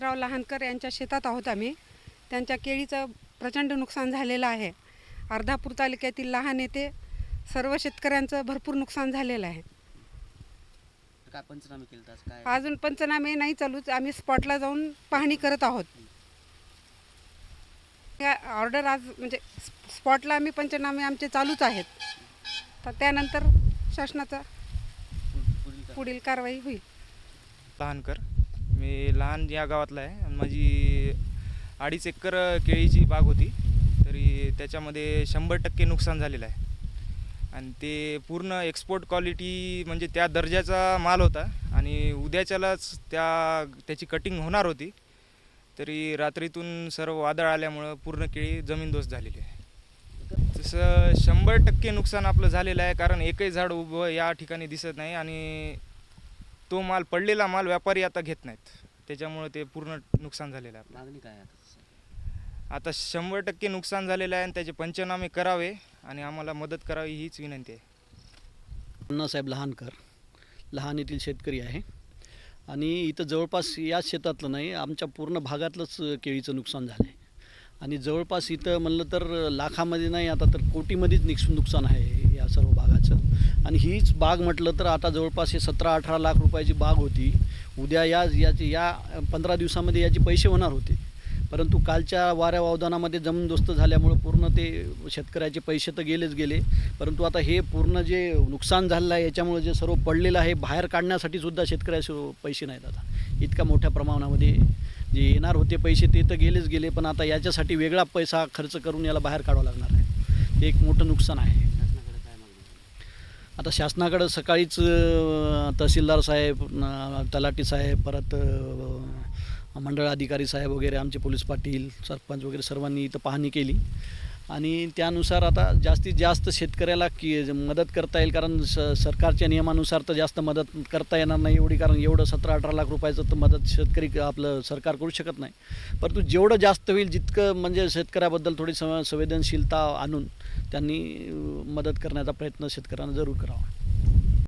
वसंतराव लहानकर यांच्या शेतात आहोत आम्ही. त्यांच्या केळीचं प्रचंड नुकसान झालेलं आहे. अर्धापूर तालुक्यातील लहान येथे सर्व शेतकऱ्यांचं भरपूर नुकसान झालेलं आहे. काय पंचनामे केले तर काय? अजून पंचनामे नाही चालूच. आम्ही स्पॉटला जाऊन पाहणी करत आहोत. या ऑर्डर आज म्हणजे स्प- स्पॉटला आम्ही पंचनामे आमचे चालूच आहेत. तर त्यानंतर शासनाचा? पुढील कारवाई होईल. लहानकर? मी लहान या गावातला आहे. आणि माझी अडीच एकर केळीची बाग होती. तरी त्याच्यामध्ये शंभर टक्के नुकसान झालेलं आहे. आणि ते पूर्ण एक्सपोर्ट क्वालिटी म्हणजे त्या दर्जाचा माल होता. आणि उद्याच्यालाच त्या त्याची कटिंग होणार होती. तरी रात्रीतून सर्व वादळ आल्यामुळं पूर्ण केळी जमीनदोस्त झालेली आहे. तसं शंभर टक्के नुकसान आपलं झालेलं आहे. कारण एकही झाड उभं या ठिकाणी दिसत नाही. आणि तो माल पडलेला माल व्यापारी आता घेत नाहीत त्याच्यामुळे ते पूर्ण नुकसान झालेलं आहे मागणी काय आहे आता तसं? आपलं. आता शंभर टक्के नुकसान झालेलं आहे आणि त्याचे पंचनामे करावे आणि आम्हाला मदत करावी हीच विनंती आहे अण्णासाहेब लहानकर लहान येथील शेतकरी आहे आणि इथं जवळपास याच शेतातलं नाही आमच्या पूर्ण भागातलंच केळीचं नुकसान झालं आहे आणि जवळपास इथं म्हणलं तर लाखामध्ये नाही आता तर कोटीमध्येच निक्स नुकसान आहे या सर्व बागाचं आणि हीच बाग म्हटलं तर आता जवळपास हे सतरा अठरा लाख रुपयाची बाग होती. उद्या या याची या पंधरा दिवसामध्ये याचे पैसे होणार होते. परंतु कालच्या वाऱ्या वावदानामध्ये जमीनदोस्त झाल्यामुळं पूर्ण ते शेतकऱ्याचे पैसे तर गेलेच गेले. परंतु आता हे पूर्ण जे नुकसान झालेलं आहे याच्यामुळे जे सर्व पडलेलं आहे बाहेर काढण्यासाठी सुद्धा शेतकऱ्याचे पैसे नाहीत आता. इतक्या मोठ्या प्रमाणामध्ये जे येणार होते पैसे ते तर गेलेच गेले पण आता याच्यासाठी वेगळा पैसा खर्च करून याला बाहेर काढावा लागणार आहे. ते एक मोठं नुकसान आहे. आता शासनाकडं सकाळीच तहसीलदार साहेब तलाटी तलाठी साहेब परत मंडळ अधिकारी साहेब वगैरे आमचे पोलीस पाटील सरपंच वगैरे सर्वांनी इथं पाहणी केली. आणि त्यानुसार आता जास्तीत जास्त शेतकऱ्याला की मदत करता येईल कारण स सरकारच्या नियमानुसार तर जास्त मदत करता येणार नाही एवढी कारण एवढं सतरा अठरा लाख रुपयाचं तर मदत शेतकरी आपलं सरकार करू शकत नाही. परंतु जेवढं जास्त होईल जितकं म्हणजे शेतकऱ्याबद्दल थोडी सं संवेदनशीलता आणून त्यांनी मदत करण्याचा प्रयत्न शेतकऱ्यांना जरूर करावा.